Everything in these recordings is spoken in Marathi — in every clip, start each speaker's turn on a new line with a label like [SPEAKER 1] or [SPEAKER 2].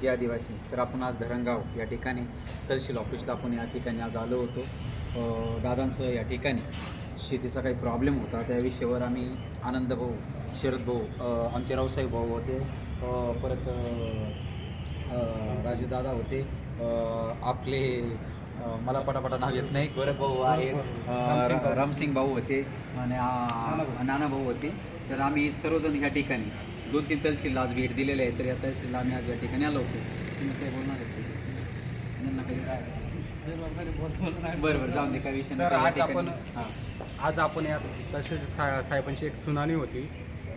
[SPEAKER 1] जे आदिवासी तर आपण आज धरणगाव या ठिकाणी तहसील ऑफिसला आपण या ठिकाणी आज आलो होतो. दादांचं या ठिकाणी शेतीचा काही प्रॉब्लेम होता त्या विषयावर आम्ही आनंद भाऊ शरद भाऊ आमचे रावसाहेब भाऊ होते. परत अ, राजू दादा होते. आपले मला पटापटा नाव येत नाही. गोरख भाऊ आहेत. रामसिंग भाऊ. होते. आणि नाना भाऊ. होते. तर आम्ही सर्वजण या ठिकाणी दोन तीन तहसीलला आज भेट दिलेले आहे तर या तहसीलला आम्ही आज या ठिकाणी आलो होतो. तुम्ही काय बोलणार काही काय? बरं बरं जाऊन दे काय विषय नाही.
[SPEAKER 2] तर
[SPEAKER 1] या
[SPEAKER 2] आज आपण-
[SPEAKER 1] हां.
[SPEAKER 2] आज आपण या तसेच सा साहेबांची एक सुनावणी होती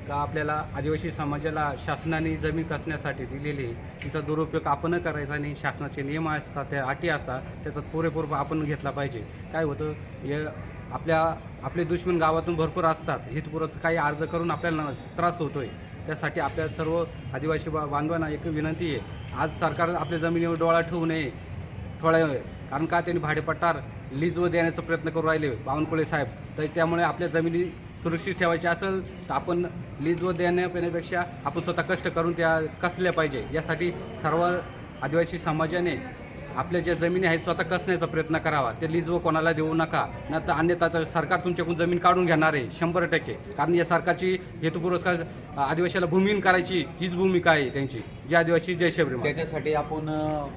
[SPEAKER 2] का आपल्याला आदिवासी समाजाला शासनाने जमीन कसण्यासाठी दिलेली. तिचा दुरुपयोग आपण करायचा नाही शासनाचे नियम असतात त्या अटी असतात त्याचा पुरेपूर आपण घेतला पाहिजे. काय होतं हे आपल्या आपले दुश्मन गावातून भरपूर असतात हितपुरचं काही अर्ज करून आपल्याला त्रास होतोय. त्यासाठी आपल्या सर्व आदिवासी बा बांधवांना एक विनंती आहे. आज सरकार आपल्या जमिनीवर डोळा ठेवू नये थोड्या कारण का त्यांनी भाडेपट्टार लीजवर देण्याचा प्रयत्न करू राहिले बावनकुळे साहेब. तर त्यामुळे आपल्या जमिनी सुरक्षित ठेवायची असेल तर आपण लीजवर देण्यापेण्यापेक्षा आपण स्वतः कष्ट करून त्या कसल्या पाहिजे? यासाठी सर्व आदिवासी समाजाने आपल्या ज्या जमिनी आहेत स्वतः कसण्याचा प्रयत्न करावा. ते लीज व कोणाला देऊ नका. नाही तर अन्यथा तर सरकार तुमच्याकडून जमीन काढून घेणार आहे शंभर टक्के. कारण या सरकारची हेतुपुरस्कार आदिवासीला भूमिहीन करायची हीच भूमिका आहे त्यांची. जय आदिवासी जय शबरीमाता
[SPEAKER 1] त्याच्यासाठी आपण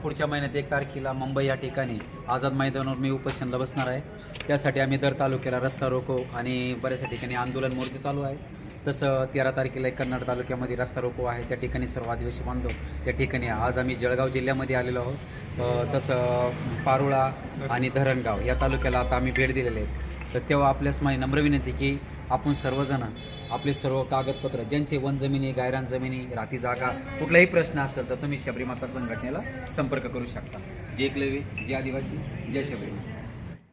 [SPEAKER 1] पुढच्या महिन्यात एक तारखेला मुंबई या ठिकाणी आझाद मैदानावर मी उपोषणला बसणार आहे. त्यासाठी आम्ही दर तालुक्याला रस्ता रोको आणि बऱ्याचशा ठिकाणी आंदोलन मोर्चे चालू आहे. तसं तेरा तारखेला एक कन्नड तालुक्यामध्ये रस्ता रोको आहे. त्या ठिकाणी सर्व आदिवासी बांधव त्या ठिकाणी आज आम्ही जळगाव जिल्ह्यामध्ये आलेलो आहोत. तसं पारोळा आणि धरणगाव या तालुक्याला आता आम्ही भेट दिलेले आहेत तर तेव्हा आपल्यास माझी नम्र विनंती की आपण सर्वजण आपले सर्व कागदपत्र ज्यांचे वन जमिनी गायरान जमिनी राती जागा कुठलाही प्रश्न असेल तर तुम्ही शबरीमाता संघटनेला संपर्क करू शकता. जे एकलव्य जे आदिवासी जय शबरीमाता